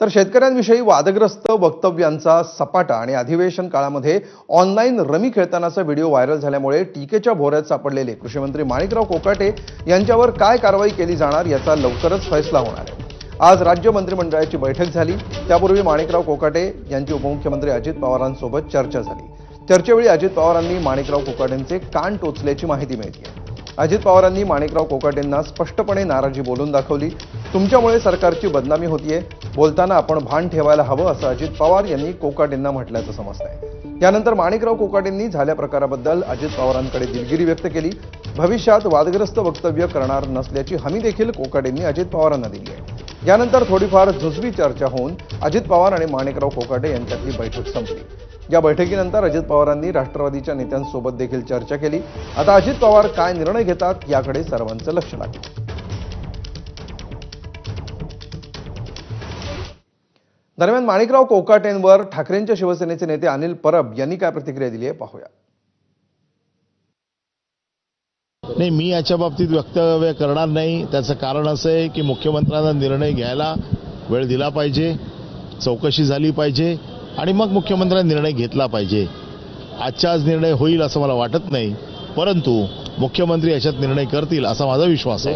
तर शेतकऱ्यांविषयी वादग्रस्त वक्तव्यांचा सपाटा आणि अधिवेशन काळामध्ये ऑनलाईन रमी खेळतानाचा व्हिडिओ व्हायरल झाल्यामुळे टीकेच्या भोऱ्यात सापडलेले कृषीमंत्री माणिकराव कोकाटे यांच्यावर काय कारवाई केली जाणार याचा लवकरच फैसला होणार आहे. आज राज्य मंत्रिमंडळाची बैठक झाली. त्यापूर्वी माणिकराव कोकाटे यांची उपमुख्यमंत्री अजित पवारांसोबत चर्चा झाली. चर्चेवेळी अजित पवारांनी माणिकराव कोकाटेंचे कान टोचल्याची माहिती मिळते अजित पवारांनी माणिकराव कोकाटेंना स्पष्टपणे नाराजी बोलून दाखवली. तुमच्यामुळे सरकारची बदनामी होतीये. बोलताना आपण भान ठेवायला हवं असं अजित पवार यांनी कोकाटेंना म्हटल्याचं समजतंय. त्यानंतर माणिकराव कोकाटेंनी झाल्या प्रकाराबद्दल अजित पवारांकडे दिलगिरी व्यक्त केली. भविष्यात वादग्रस्त वक्तव्य करणार नसल्याची हमी देखील कोकाटेंनी अजित पवारांना दिली आहे. यानंतर थोडीफार झुजवी चर्चा होऊन अजित पवार आणि माणिकराव कोकाटे यांच्यातली बैठक संपली. या बैठकीनंतर अजित पवारांनी राष्ट्रवादीच्या नेत्यांसोबत देखील चर्चा केली. आता अजित पवार काय निर्णय घेतात याकडे सर्वांचं लक्ष लागलं. दरम्यान माणिकराव कोकाटेंवर ठाकरेंच्या शिवसेनेचे नेते अनिल परब यांनी काय प्रतिक्रिया दिली आहे पाहूया. नाही मी याच्या बाबतीत वक्तव्य करणार नाही. त्याचं कारण असं आहे की मुख्यमंत्र्यांना निर्णय घ्यायला वेळ दिला पाहिजे चौकशी झाली पाहिजे आणि मग मुख्यमंत्र्यांनी निर्णय घेतला पाहिजे. आजचाच आज निर्णय होईल असं मला वाटत नाही. परंतु मुख्यमंत्री याच्यात निर्णय करतील असा माझा विश्वास आहे.